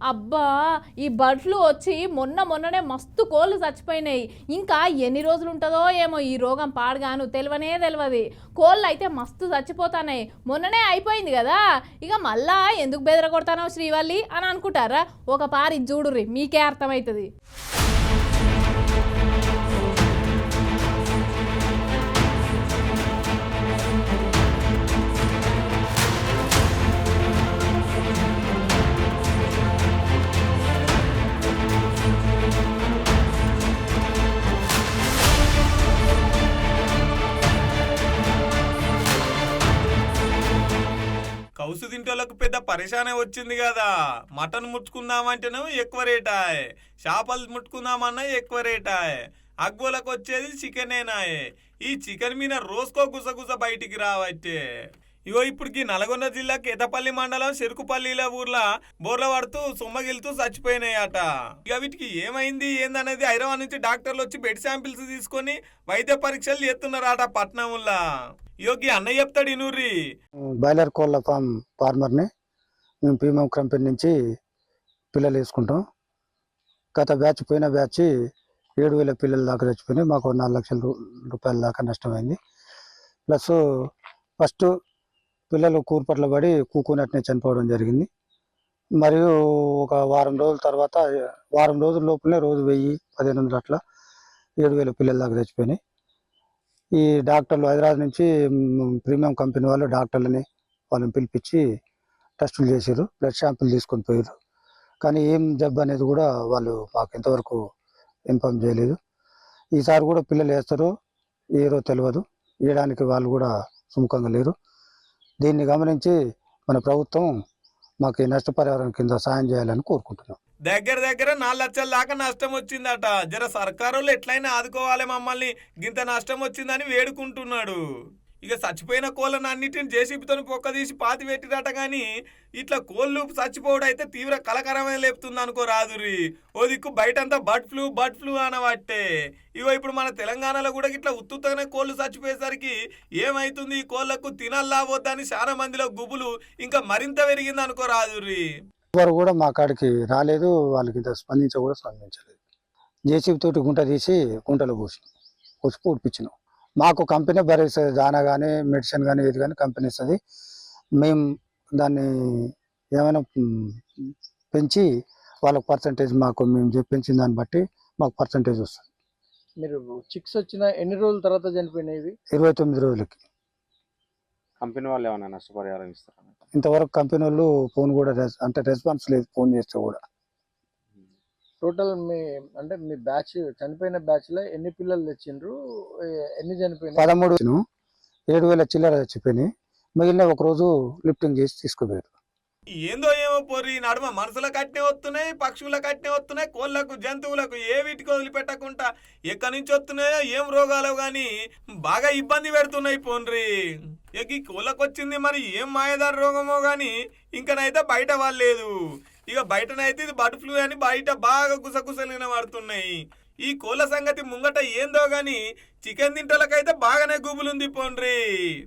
అబ్బా ఈ bird flu వచ్చి మొన్న మొన్ననే మస్తు కోళ్ళు చచ్చిపోయినాయి. ఇంకా ఎన్ని రోజులు ఉంటుందో ఏమో ఈ రోగం పాడగాను తెలివనే తెలియదు కోళ్ళు అయితే మస్తు చచ్చిపోతాయి మొన్ననే అయిపోయింది కదా. ఇక మళ్ళా ఎందుకు బెదర కొడతానో శ్రీవల్లి అని అనుకుంటారా? ఒక పారి చూడుర్రి మీకే అర్థమవుతుంది కౌసు తింటోళ్ళకు పెద్ద పరిశానే వచ్చింది కదా. మటన్ ముట్టుకుందామంటేనే ఎక్కువ రేటాయ్. చేపలు ముట్టుకుందామన్నా ఎక్కువ రేటాయ్. అగ్బోలకు వచ్చేది చికెనేనాయే. ఈ చికెన్ మీద రోజుకో గుసగుస బయటికి రావట్టే. ఇగో ఇప్పటికి నల్గొండ జిల్లా కేతపల్లి మండలం చెరుకుపల్లిల ఊర్ల బోర్ల పడుతూ సొమ్మగిలుతూ చచ్చిపోయినాయట. ఇక వీటికి ఏమైంది ఏందనేది హైదరాబాద్ నుంచి డాక్టర్లు వచ్చి బెడ్ శాంపిల్స్ తీసుకొని వైద్య పరీక్షలు చేస్తున్నారట పట్నంలో. యోగి అన్న చెప్తాడు ఇనూరి బాయిలర్ కోళ్ళ ఫామ్ ఫార్మర్ని మేము పీఎం కంపెనీ నుంచి పిల్లలు వేసుకుంటాం. గత బ్యాచ్ పోయిన బ్యాచ్ ఏడు వేల పిల్లల దాకా చచ్చిపోయినాయి. మాకు నాలుగు లక్షల రూపాయల దాకా నష్టమైంది. ప్లస్ ఫస్ట్ పిల్లలు కూర్పట్ల పడి కూకునట్టునే చనిపోవడం జరిగింది. మరియు ఒక వారం రోజుల తర్వాత వారం రోజుల లోపలనే రోజు వెయ్యి పదిహేను వందలు అట్లా ఏడు వేల పిల్లల దాకా చచ్చిపోయినాయి. ఈ డాక్టర్లు హైదరాబాద్ నుంచి ప్రీమియం కంపెనీ వాళ్ళు డాక్టర్లని వాళ్ళని పిలిపించి టెస్టులు చేసారు బ్లడ్ శాంపిల్ తీసుకొని పోయారు కానీ ఏం జబ్బు అనేది కూడా వాళ్ళు మాకు ఇంతవరకు ఇన్ఫామ్ చేయలేదు. ఈసారి కూడా పిల్లలు వేస్తారు ఏరో తెలియదు వేయడానికి వాళ్ళు కూడా సుముఖంగా లేరు. దీన్ని గమనించి మన ప్రభుత్వం మాకు ఈ నష్టపరిహారం కింద సాయం చేయాలని కోరుకుంటున్నాం. దగ్గర దగ్గర నాలుగు లక్షల దాకా నష్టం వచ్చిందట. జర సర్కారులు ఎట్లయినా ఆదుకోవాలి మమ్మల్ని. గింత నష్టం వచ్చిందని వేడుకుంటున్నాడు. ఇక చచ్చిపోయిన కోళ్ళను అన్నిటిని జేసీబీతో పొక్క తీసి పాతి పెట్టిరట కానీ ఇట్లా కోళ్ళు చచ్చిపోవడం అయితే తీవ్ర కలకరమే లేపుతుంది అనుకో రాదురి ఓ దిక్కు బయటంతా బర్డ్ ఫ్లూ బర్డ్ ఫ్లూ అనవట్టే. ఇగో ఇప్పుడు మన తెలంగాణలో కూడా ఇట్లా ఉత్తుతగానే కోళ్ళు చచ్చిపోయేసరికి ఏమైతుంది? ఈ కోళ్ళకు తినల్లా వద్దని చాలా మందిలో గుబులు ఇంకా మరింత పెరిగింది అనుకో రాదురి వారు కూడా మా కాడికి రాలేదు. వాళ్ళకి ఇంత స్పందించ కూడా స్పందించలేదు. జేసీబీ తోటి గుంట తీసి గుంటలో పోసి పోసి పూడిపించినాం. మాకు కంపెనీ భరిస్తుంది దానా కానీ మెడిసిన్ కానీ ఏది కానీ కంపెనీ ఇస్తుంది. మేము దాన్ని ఏమైనా పెంచి వాళ్ళకి పర్సంటేజ్ మాకు మేము చెప్పి పెంచిన దాన్ని బట్టి మాకు పర్సంటేజ్ వస్తుంది. మీరు చిక్స్ వచ్చిన ఎన్ని రోజుల తర్వాత చనిపోయినాయి ఇవి? ఇరవై తొమ్మిది రోజులకి. కంపెనీ వాళ్ళు ఏమైనా నష్టపరిహారం ఇస్తారా? ఇంతవరకు కంపెనీ వాళ్ళు ఫోన్ కూడా రెస్- అంటే రెస్పాన్స్ లేదు ఫోన్ చేస్తే కూడా. టోటల్ మీ అంటే మీ బ్యాచ్ చనిపోయిన బ్యాచ్లో ఎన్ని పిల్లలు తెచ్చిండ్రు? ఎన్ని చనిపోయినాయి? పదమూడు ఏడు వేల చిల్లర చచ్చిపోయినాయి. మిగిలిన ఒక రోజు లిఫ్టింగ్ చేసి తీసుకుపోయారు. ఏందో ఏమో పొర్రి నడుమ మనుషుల కట్నే వస్తున్నాయి పక్షుల కట్నే వస్తున్నాయి కోళ్ళకు జంతువులకు ఏ వీటికి వదిలిపెట్టకుండా ఎక్కడి నుంచి వస్తున్నాయో ఏం రోగాలు గాని బాగా ఇబ్బంది పెడుతున్నాయి పోన్రి. ఇక ఈ కోళ్ళకు వచ్చింది మరి ఏం మాయదారి రోగమో గాని ఇంకనైతే బయట వాళ్ళలేదు ఇక బయటనైతే ఇది బర్డ్ ఫ్లూ అని బయట బాగా గుసగుసలిన పడుతున్నాయి. ఈ కోళ్ళ సంగతి ముంగట ఏందో గాని చికెన్ తింటలకైతే బాగానే గుబులుంది పోన్రి.